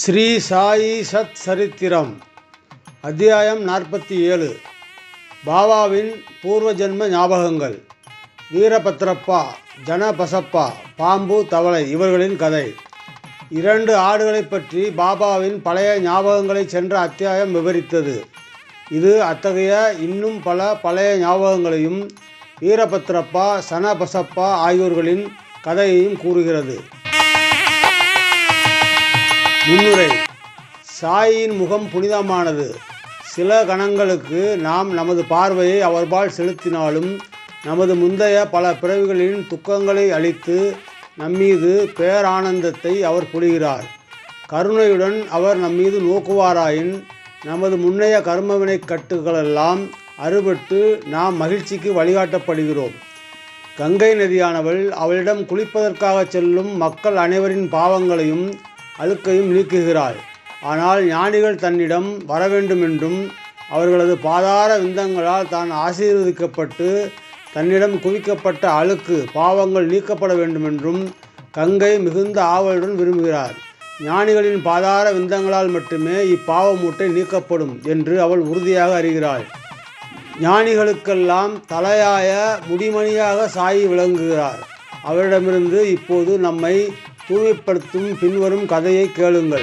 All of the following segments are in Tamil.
ஸ்ரீ சாயி சத் சரித்திரம் அத்தியாயம் நாற்பத்தி ஏழு. பாபாவின் பூர்வ ஜென்ம ஞாபகங்கள். வீரபத்ரப்பா ஜனபசப்பா பாம்பு தவளை இவர்களின் கதை. இரண்டு ஆடுகளைப் பற்றி பாபாவின் பழைய ஞாபகங்களை சென்ற அத்தியாயம் விவரித்தது. இது அத்தகைய இன்னும் பல பழைய ஞாபகங்களையும் வீரபத்ரப்பா சனபசப்பா ஆகியோர்களின் கதையையும் கூறுகிறது. முன்னுரை. சாயின் முகம் புனிதமானது. சில கணங்களுக்கு நாம் நமது பார்வையை அவர்பால் செலுத்தினாலும் நமது முந்தைய பல பிறவிகளின் துக்கங்களை அளித்து நம்மீது பேரானந்தத்தை அவர் பொழிகிறார். கருணையுடன் அவர் நம்மீது நோக்குவாராயின் நமது முன்னைய கர்மவினை கட்டுகளெல்லாம் அறுபட்டு நாம் மகிழ்ச்சிக்கு வழிகாட்டப்படுகிறோம். கங்கை நதியானவள் அவளிடம் குளிப்பதற்காக செல்லும் மக்கள் அனைவரின் பாவங்களையும் அழுக்கையும் நீக்குகிறார். ஆனால் ஞானிகள் தன்னிடம் வர வேண்டுமென்றும் அவர்களது பாதார விந்தங்களால் தான் ஆசீர்வதிக்கப்பட்டு தன்னிடம் குவிக்கப்பட்ட அழுக்கு பாவங்கள் நீக்கப்பட வேண்டுமென்றும் கங்கை மிகுந்த ஆவலுடன் விரும்புகிறார். ஞானிகளின் பாதார விந்தங்களால் மட்டுமே இப்பாவ மூட்டை நீக்கப்படும் என்று அவள் உறுதியாக அறிகிறாள். ஞானிகளுக்கெல்லாம் தலையாய முடிமணியாக சாயி விளங்குகிறார். அவரிடமிருந்து இப்போது நம்மை தூய்மைப்படுத்தும் பின்வரும் கதையை கேளுங்கள்.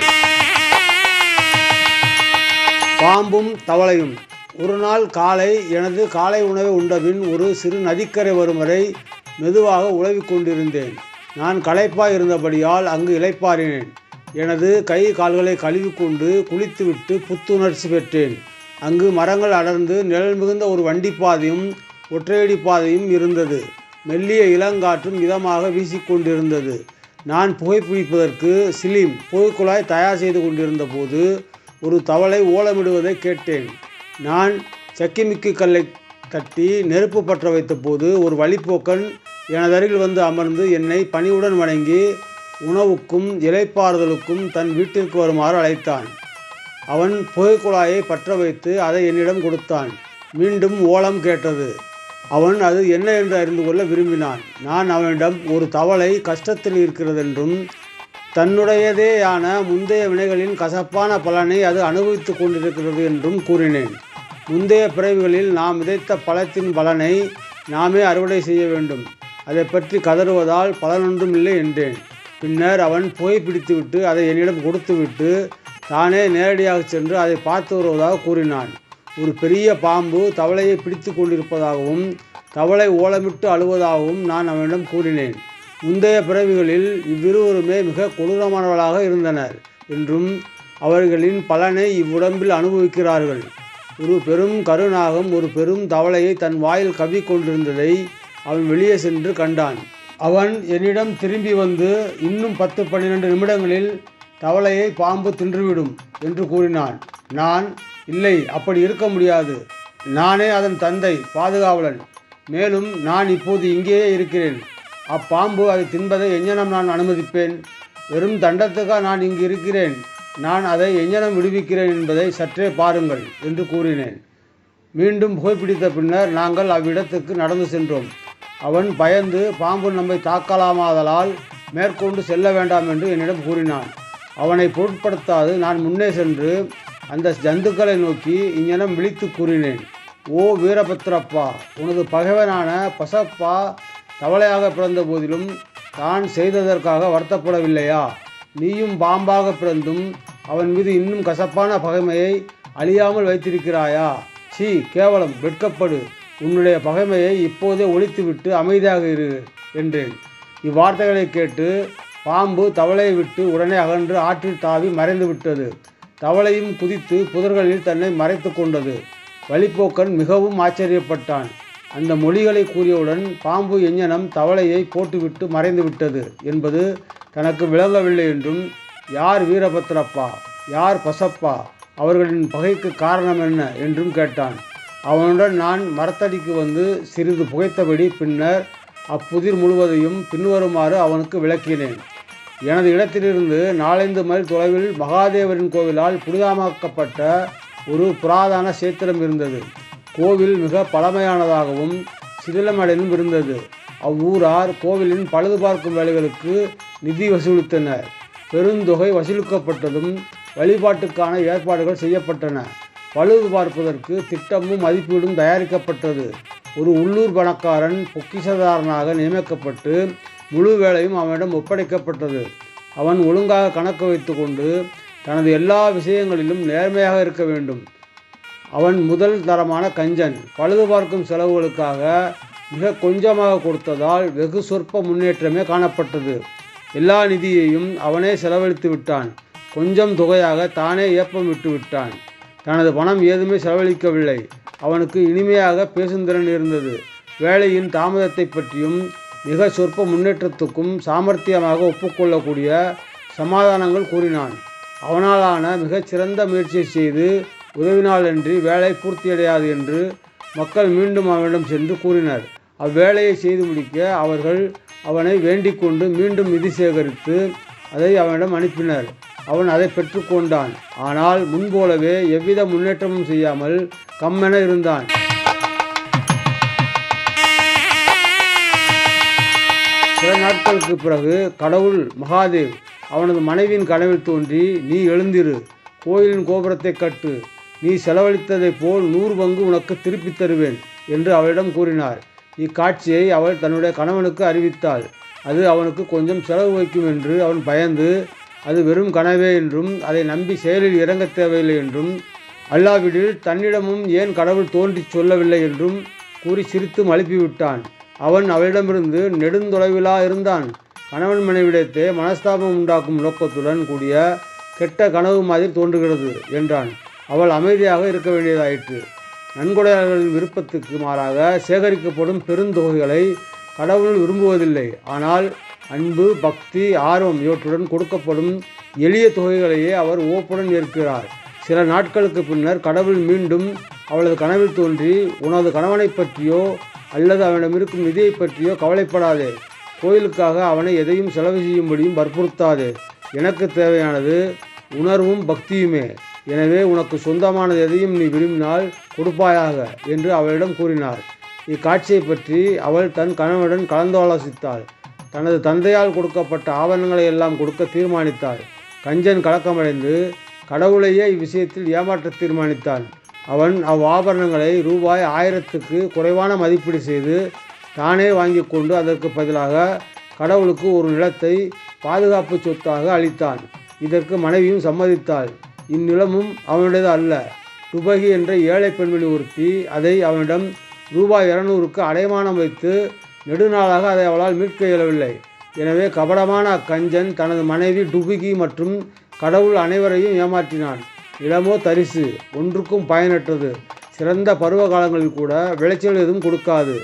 பாம்பும் தவளையும். ஒரு நாள் காலை எனது காலை உணவை உண்டபின் ஒரு சிறு நதிக்கரை வரும் வரை மெதுவாக உழவிக் கொண்டிருந்தேன். நான் களைப்பாய் இருந்தபடியால் அங்கு இளைப்பாறினேன். எனது கை கால்களை கழுவிக்கொண்டு குளித்துவிட்டு புத்துணர்ச்சி பெற்றேன். அங்கு மரங்கள் அடர்ந்து நிழல் மிகுந்த ஒரு வண்டிப்பாதையும் ஒற்றையடி பாதையும் இருந்தது. மெல்லிய இளங்காற்றும் இதமாக வீசிக்கொண்டிருந்தது. நான் புகைப்பிடிப்பதற்கு சிலிம் புகைக்குழாய் தயார் செய்து கொண்டிருந்த போது ஒரு தவளை ஓலமிடுவதை கேட்டேன். நான் சக்கிமிக்கு கல்லை தட்டி நெருப்பு பற்ற வைத்தபோது ஒரு வழிப்போக்கன் எனதருகில் வந்து அமர்ந்து என்னை பணிவுடன் வணங்கி உணவுக்கும் இலைப்பாறுதலுக்கும் தன் வீட்டிற்கு வருமாறு அழைத்தான். அவன் புகைக்குழாயை பற்ற வைத்து அதை என்னிடம் கொடுத்தான். மீண்டும் ஓலம் கேட்டது. அவன் அது என்ன என்று அறிந்து கொள்ள விரும்பினான். நான் அவனிடம் ஒரு தவளை கஷ்டத்தில் இருக்கிறதென்றும் தன்னுடையதேயான முந்தைய வினைகளின் கசப்பான பலனை அது அனுபவித்து கொண்டிருக்கிறது என்றும் கூறினேன். முந்தைய பிறவிகளில் நாம் விதைத்த பழத்தின் பலனை நாமே அறுவடை செய்ய வேண்டும். அதை பற்றி கதறுவதால் பலனொன்றும் இல்லை என்றேன். பின்னர் அவன் புகைப்பிடித்துவிட்டு அதை என்னிடம் கொடுத்துவிட்டு தானே நேரடியாக சென்று அதை பார்த்து வருவதாக கூறினான். ஒரு பெரிய பாம்பு தவளையை பிடித்து கொண்டிருப்பதாகவும் தவளை ஓலமிட்டு அழுவதாகவும் நான் அவனிடம் கூறினேன். முந்தைய பிறவிகளில் இவ்விருவருமே மிக கொடூரமானவர்களாக இருந்தனர் என்றும் அவர்களின் பலனை இவ்வுடம்பில் அனுபவிக்கிறார்கள். ஒரு பெரும் கருநாகம் ஒரு பெரும் தவளையை தன் வாயில் கவி கொண்டிருந்ததை அவன் வெளியே சென்று கண்டான். அவன் என்னிடம் திரும்பி வந்து இன்னும் பத்து பன்னிரெண்டு நிமிடங்களில் தவளையை பாம்பு தின்றுவிடும் என்று கூறினான். நான் இல்லை அப்படி இருக்க முடியாது. நானே அதன் தந்தை பாதுகாவலன். மேலும் நான் இப்போது இங்கேயே இருக்கிறேன். அப்பாம்பு அதை தின்பதை எஞ்ஞனம் நான் அனுமதிப்பேன். வெறும் தண்டத்துக்காக நான் இங்கு இருக்கிறேன். நான் அதை எஞ்ஞனம் விடுவிக்கிறேன் என்பதை சற்றே பாருங்கள் என்று கூறினேன். மீண்டும் புகைப்பிடித்த பின்னர் நாங்கள் அவ்விடத்துக்கு நடந்து சென்றோம். அவன் பயந்து பாம்பு நம்மை தாக்கலாமாதலால் மேற்கொண்டு செல்ல வேண்டாம் என்று என்னிடம் கூறினான். அவனை பொருட்படுத்தாது நான் முன்னே சென்று அந்த ஜந்துக்களை நோக்கி இங்கனம் விழித்து கூறினேன் ஓ வீரபத்ரப்பா உனது பகைவனான பசப்பா தவளையாக பிறந்த போதிலும் தான் செய்ததற்காக வருத்தப்படவில்லையா? நீயும் பாம்பாக பிறந்தும் அவன் மீது இன்னும் கசப்பான பகைமையை அழியாமல் வைத்திருக்கிறாயா? சீ கேவலம் வெட்கப்படு. உன்னுடைய பகைமையை இப்போதே ஒழித்துவிட்டு அமைதியாக இரு என்றேன். இவ்வார்த்தைகளை கேட்டு பாம்பு தவளையை விட்டு உடனே அகன்று ஆற்றில் தாவி மறைந்து விட்டது தவளையும் குதித்து புதர்களில் தன்னை மறைத்து கொண்டது. வழிப்போக்கன் மிகவும் ஆச்சரியப்பட்டான். அந்த மொழிகளை கூறியவுடன் பாம்பு எஞ்ஞனம் தவளையை போட்டுவிட்டு மறைந்துவிட்டது என்பது தனக்கு விளங்கவில்லை என்றும் யார் வீரபத்ரப்பா? யார் பசப்பா? அவர்களின் பகைக்கு காரணம் என்ன? என்றும் கேட்டான். அவனுடன் நான் மரத்தடிக்கு வந்து சிறிது புகைத்தபடி பின்னர் அப்புதிர் முழுவதையும் பின்வருமாறு அவனுக்கு விளக்கினேன். எனது இடத்திலிருந்து நாலைந்து மைல் தொலைவில் மகாதேவரின் கோவிலால் புனிதமாக்கப்பட்ட ஒரு புராதன சேத்திரம் இருந்தது. கோவில் மிக பழமையானதாகவும் சிதிலமடைந்தும் இருந்தது. அவ்வூரார் கோவிலின் பழுதுபார்க்கும் வேலைகளுக்கு நிதி வசூலித்தனர். பெருந்தொகை வசூலிக்கப்பட்டதும் வழிபாட்டுக்கான ஏற்பாடுகள் செய்யப்பட்டன. பழுது பார்ப்பதற்கு திட்டமும் மதிப்பீடும் தயாரிக்கப்பட்டது. ஒரு உள்ளூர் பணக்காரன் பொக்கிஷதாரனாக நியமிக்கப்பட்டு முழு வேலையும் அவனிடம் ஒப்படைக்கப்பட்டது. அவன் ஒழுங்காக கணக்கு வைத்துக்கொண்டு தனது எல்லா விஷயங்களிலும் நேர்மையாக இருக்க வேண்டும். அவன் முதல் தரமான கஞ்சன். பழுது பார்க்கும் செலவுகளுக்காக மிக கொஞ்சமாக கொடுத்ததால் வெகு சொற்ப முன்னேற்றமே காணப்பட்டது. எல்லா நிதியையும் அவனே செலவழித்து விட்டான். கொஞ்சம் தொகையாக தானே ஏப்பம் விட்டு விட்டான். தனது பணம் ஏதுமே செலவழிக்கவில்லை. அவனுக்கு இனிமையாக பேசும் திறன் இருந்தது. வேலையின் தாமதத்தை பற்றியும் மிக சொற்ப முன்னேற்றத்துக்கும் சாமர்த்தியமாக ஒப்புக்கொள்ளக்கூடிய சமாதானங்கள் கூறினான். அவனாலான மிகச் சிறந்த முயற்சியை செய்து உதவினாலன்றி வேலை பூர்த்தியடையாது என்று மக்கள் மீண்டும் அவனிடம் சென்று கூறினர். அவ்வேலையை செய்து முடிக்க அவர்கள் அவனை வேண்டிக் கொண்டு மீண்டும் நிதி சேகரித்து அதை அவனிடம் அனுப்பினர். அவன் அதை பெற்றுக்கொண்டான் ஆனால் முன்போலவே எவ்வித முன்னேற்றமும் செய்யாமல் கம்மென இருந்தான். நாட்களுக்கு பிறகு கடவுள் மகாதேவ் அவனது மனைவியின் கனவில் தோன்றி நீ எழுந்திரு கோயிலின் கோபுரத்தை கட்டு நீ செலவழித்ததைப் போல் நூறு பங்கு உனக்கு திருப்பித் தருவேன் என்று அவளிடம் கூறினார். இக்காட்சியை அவள் தன்னுடைய கணவனுக்கு அறிவித்தாள். அது அவனுக்கு கொஞ்சம் செலவு வைக்கும் என்று அவன் பயந்து அது வெறும் கனவே என்றும் அதை நம்பி செயலில் இறங்க தேவையில்லை என்றும் அல்லாவிடில் தன்னிடமும் ஏன் கடவுள் தோன்றிச் சொல்லவில்லை என்றும் கூறி சிரித்து மழுப்பிவிட்டான் அவன் அவளிடமிருந்து நெடுந்தொலைவிலா இருந்தான். கணவன் மனைவிடத்தே மனஸ்தாபம் உண்டாக்கும் நோக்கத்துடன் கூடிய கெட்ட கனவு மாதிரி தோன்றுகிறது என்றான். அவள் அமைதியாக இருக்க வேண்டியதாயிற்று. நன்கொடையாளர்களின் விருப்பத்துக்கு மாறாக சேகரிக்கப்படும் பெருந்தொகைகளை கடவுள் விரும்புவதில்லை. ஆனால் அன்பு பக்தி ஆர்வம் இவற்றுடன் கொடுக்கப்படும் எளிய தொகைகளையே அவர் ஓப்புடன் ஏற்கிறார். சில நாட்களுக்கு பின்னர் கடவுள் மீண்டும் அவளது கனவில் தோன்றி உனது கணவனைப் பற்றியோ அல்லது அவனிடம் இருக்கும் நிதியை பற்றியோ கவலைப்படாதே. கோயிலுக்காக அவனை எதையும் செலவு செய்யும்படியும் வற்புறுத்தாதே. எனக்கு தேவையானது உணர்வும் பக்தியுமே. எனவே உனக்கு சொந்தமானது எதையும் நீ விரும்பினால் கொடுப்பாயாக என்று அவளிடம் கூறினார். இக்காட்சியை பற்றி அவள் தன் கணவனுடன் கலந்தாலோசித்தாள். தனது தந்தையால் கொடுக்கப்பட்ட ஆவணங்களை எல்லாம் கொடுக்க தீர்மானித்தாள். கஞ்சன் கலக்கமடைந்து கடவுளையே இவ்விஷயத்தில் ஏமாற்ற தீர்மானித்தான். அவன் அவ்வாபரணங்களை ரூபாய் ஆயிரத்துக்கு குறைவான மதிப்பீடு செய்து தானே வாங்கி கொண்டு அதற்கு பதிலாக கடவுளுக்கு ஒரு நிலத்தை பாதுகாப்பு சொத்தாக அளித்தான். இதற்கு மனைவியும் சம்மதித்தாள். இந்நிலமும் அவனுடையது அல்ல. துபகி என்ற ஏழை பெண்மணி ஒருத்தி அதை அவனிடம் ரூபாய் இருநூறுக்கு அடைமானம் வைத்து நெடுநாளாக அதை அவளால் மீட்க இயலவில்லை. எனவே கபடமான அக்கஞ்சன் தனது மனைவி டுபுகி மற்றும் கடவுள் அனைவரையும் ஏமாற்றினான். இளமோ தரிசு ஒன்றுக்கும் பயனற்றது. சிறந்த பருவ காலங்களில் கூட விளைச்சல் எதுவும் கொடுக்காது.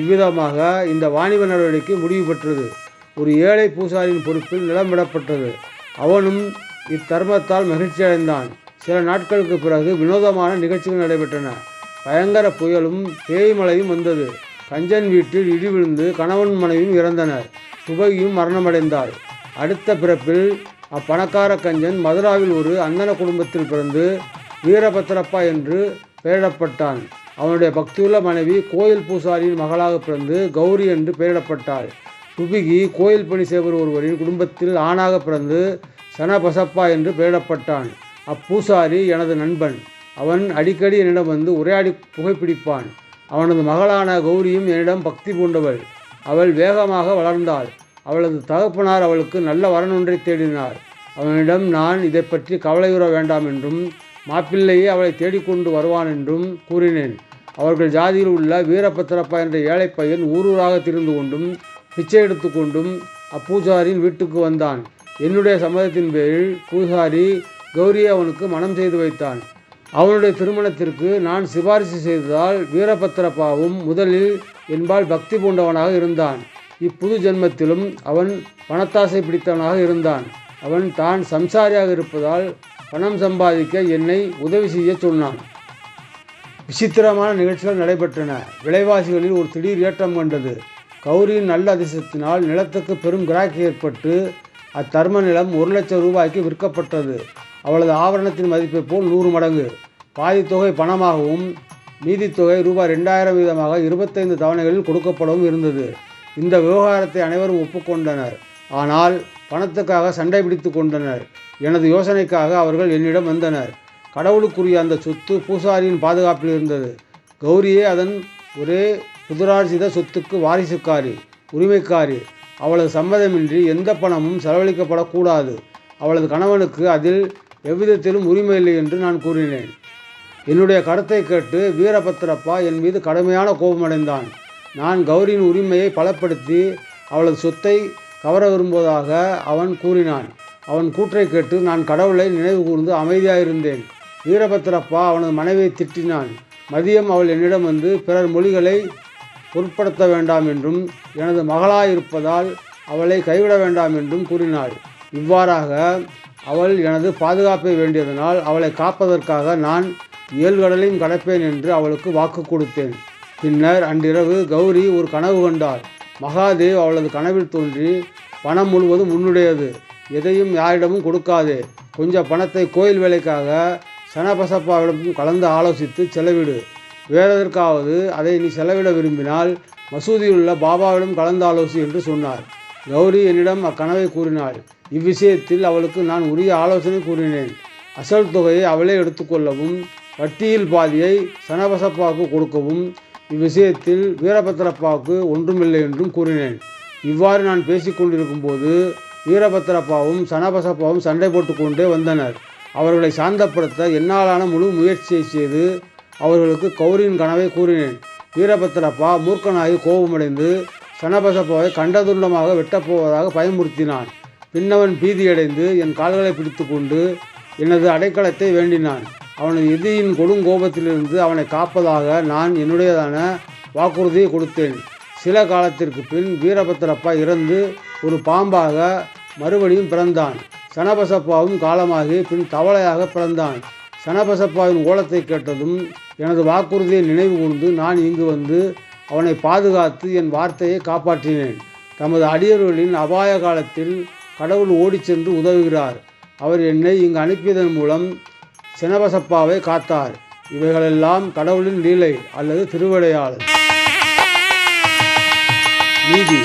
இவ்விதமாக இந்த வாணிப நடவடிக்கை முடிவு பெற்றது. ஒரு ஏழை பூசாரியின் பொறுப்பில் நிலம் விடப்பட்டது. அவனும் இத்தர்மத்தால் மகிழ்ச்சி அடைந்தான் சில நாட்களுக்கு பிறகு வினோதமான நிகழ்ச்சிகள் நடைபெற்றன. பயங்கர புயலும் பேய் மழையும் வந்தது. கஞ்சன் வீட்டில் இடி விழுந்து கணவன் மனைவியும் இறந்தனர். சுபகியும் மரணமடைந்தார். அடுத்த பிறப்பில் அப்பணக்கார கஞ்சன் மதுராவில் ஒரு அந்தன குடும்பத்தில் பிறந்து வீரபத்திரப்பா என்று பெயரிடப்பட்டான். அவனுடைய பக்தியுள்ள மனைவி கோயில் பூசாரியின் மகளாக பிறந்து கௌரி என்று பெயரிடப்பட்டாள். துபிகி கோயில் பணி செய்வர் ஒருவரின் குடும்பத்தில் ஆணாக பிறந்து சனபசப்பா என்று பெயரிடப்பட்டான். அப்பூசாரி எனது நண்பன். அவன் அடிக்கடி என்னிடம் வந்து உரையாடி புகைப்பிடிப்பான். அவனது மகளான கௌரியும் என்னிடம் பக்தி பூண்டவள். அவள் வேகமாக வளர்ந்தாள். அவளது தகப்பனார் அவளுக்கு நல்ல வரனொன்றை தேடினார். அவனிடம் நான் இதை பற்றி கவலையுற வேண்டாம் என்றும் மாப்பிள்ளையே அவளை தேடிக்கொண்டு வருவான் என்றும் கூறினேன். அவர்கள் ஜாதியில் உள்ள வீரபத்திரப்பா என்ற ஏழை பையன் ஊரூராக திரிந்து கொண்டும் பிச்சை எடுத்துக்கொண்டும் அப்பூஜாரின் வீட்டுக்கு வந்தான். என்னுடைய சம்மதத்தின் பேரில் பூசாரி கௌரியை அவனுக்கு மனம் செய்து வைத்தான். அவனுடைய திருமணத்திற்கு நான் சிபாரிசு செய்ததால் வீரபத்திரப்பாவும் முதலில் என்பால் பக்தி பூண்டவனாக இருந்தான். இப்புது ஜென்மத்திலும் அவன் பணத்தாசை பிடித்தவனாக இருந்தான். அவன் தான் சம்சாரியாக இருப்பதால் பணம் சம்பாதிக்க என்னை உதவி செய்ய சொன்னான். விசித்திரமான நிகழ்ச்சிகள் நடைபெற்றன. விலைவாசிகளில் ஒரு திடீர் ஏற்றம் கண்டது. கௌரியின் நல்ல அதிசயத்தினால் நிலத்துக்கு பெரும் கிராக்கி ஏற்பட்டு அத்தர்ம நிலம் ஒரு லட்சம் ரூபாய்க்கு விற்கப்பட்டது. அவளது ஆவரணத்தின் மதிப்பை போல் நூறு மடங்கு. பாதி தொகை பணமாகவும் மீதி தொகை ரூபாய் ரெண்டாயிரம் வீதமாக இருபத்தைந்து தவணைகளில் கொடுக்கப்படவும் இருந்தது. இந்த விவகாரத்தை அனைவரும் ஒப்புக்கொண்டனர். ஆனால் பணத்துக்காக சண்டை பிடித்து கொண்டனர். எனது யோசனைக்காக அவர்கள் என்னிடம் வந்தனர். கடவுளுக்குரிய அந்த சொத்து பூசாரியின் பாதுகாப்பில் இருந்தது. கௌரியே அதன் ஒரே புதுரார்ஜித சொத்துக்கு வாரிசுக்காரி உரிமைக்காரி. அவளது சம்மதமின்றி எந்த பணமும் செலவழிக்கப்படக்கூடாது. அவளது கணவனுக்கு அதில் எவ்விதத்திலும் உரிமை இல்லை என்று நான் கூறினேன். என்னுடைய கருத்தை கேட்டு வீரபத்திரப்பா என் மீது கடுமையான கோபமடைந்தான். நான் கௌரியின் உரிமையை பலப்படுத்தி அவளது சொத்தை கவர விரும்புவதாக அவன் கூறினான். அவன் கூற்றை கேட்டு நான் கடவுளை நினைவு கூர்ந்து அமைதியாயிருந்தேன். வீரபத்திரப்பா அவனது மனைவியை திட்டினான். மதியம் அவள் என்னிடம் வந்து பிறர் மொழிகளை பொருட்படுத்த வேண்டாம் என்றும் எனது மகளாயிருப்பதால் அவளை கைவிட வேண்டாம் என்றும் கூறினாள். இவ்வாறாக அவள் எனது பாதுகாப்பை வேண்டியதனால் அவளை காப்பதற்காக நான் ஏழ்கடலையும் கடப்பேன் என்று அவளுக்கு வாக்கு கொடுத்தேன். பின்னர் அன்றிரவு கௌரி ஒரு கனவு கண்டாள் மகாதேவ் அவளது கனவில் தோன்றி பணம் முழுவதும் உன்னுடையது. எதையும் யாரிடமும் கொடுக்காதே. கொஞ்சம் பணத்தை கோயில் வேலைக்காக சனபசப்பாவிடமும் கலந்து ஆலோசித்து செலவிடு. வேறெதற்காவது அதை நீ செலவிட விரும்பினால் மசூதியிலுள்ள பாபாவிடம் கலந்து ஆலோசி என்று சொன்னார். கௌரி என்னிடம் அக்கனவை கூறினாள். இவ்விஷயத்தில் அவளுக்கு நான் உரிய ஆலோசனை கூறினேன். அசல் தொகையை அவளே எடுத்துக்கொள்ளவும் வட்டியில் பாதியை சனபசப்பாவுக்கு கொடுக்கவும் இவ்விஷயத்தில் வீரபத்திரப்பாவுக்கு ஒன்றுமில்லை என்றும் கூறினேன். இவ்வாறு நான் பேசிக்கொண்டிருக்கும் போது வீரபத்திரப்பாவும் சனபசப்பாவும் சண்டை போட்டுக்கொண்டே வந்தனர். அவர்களை சாந்தப்படுத்த என்னாலான முழு முயற்சியை செய்து அவர்களுக்கு கௌரியின் கனவை கூறினேன். வீரபத்திரப்பா மூர்க்கனாகி கோபமடைந்து சனபசப்பாவை கண்டதுண்டமாக வெட்டப்போவதாக பயமுறுத்தினான். பின்னவன் பீதியடைந்து என் கால்களை பிடித்துக்கொண்டு எனது அடைக்கலத்தை வேண்டினான். அவனது எதிரியின் கொடுங்கோபத்திலிருந்து அவனை காப்பதாக நான் என்னுடையதான வாக்குறுதியை கொடுத்தேன். சில காலத்திற்கு பின் வீரபத்திரப்பா இறந்து ஒரு பாம்பாக மறுபடியும் பிறந்தான். சனபசப்பாவும் காலமாகி பின் தவளையாக பிறந்தான். சனபசப்பாவின் ஓலத்தை கேட்டதும் எனது வாக்குறுதியை நினைவு கூர்ந்து நான் இங்கு வந்து அவனை பாதுகாத்து என் வார்த்தையை காப்பாற்றினேன். தமது அடியர்களின் அபாய காலத்தில் கடவுள் ஓடிச் சென்று உதவுகிறார். அவர் என்னை இங்கு அனுப்பியதன் மூலம் சினபசப்பாவை காத்தார். இவைகளெல்லாம் கடவுளின் லீலை அல்லது திருவிளையாடல். நீதி.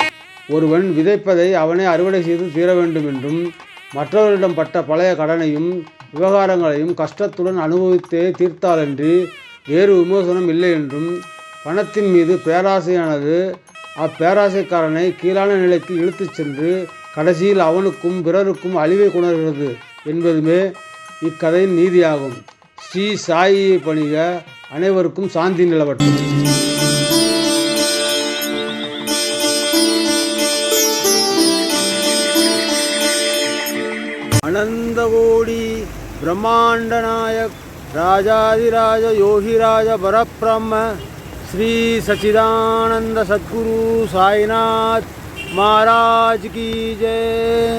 ஒருவன் விதைப்பதை அவனே அறுவடை செய்து தீர வேண்டும் என்றும் மற்றவரிடம் பட்ட பழைய கடனையும் விவகாரங்களையும் கஷ்டத்துடன் அனுபவித்தே தீர்த்தாலன்றி வேறு விமோசனம் இல்லை என்றும் பணத்தின் மீது பேராசையானது அப்பேராசைக்காரனை கீழான நிலைக்கு இழுத்துச் சென்று கடைசியில் அவனுக்கும் பிறருக்கும் அழிவை கொணர்கிறது என்பதுமே இக்கதையின் நீதியாகும் ஸ்ரீ சாயியை பணிக அனைவருக்கும் சாந்தி நிலவட்டும் அனந்தகோடி பிரம்மாண்ட நாயக் ராஜாதிராஜ யோகிராஜ பரபிரம்ம ஸ்ரீ சச்சிதானந்த சத்குரு சாய்நாத் महाराज की जय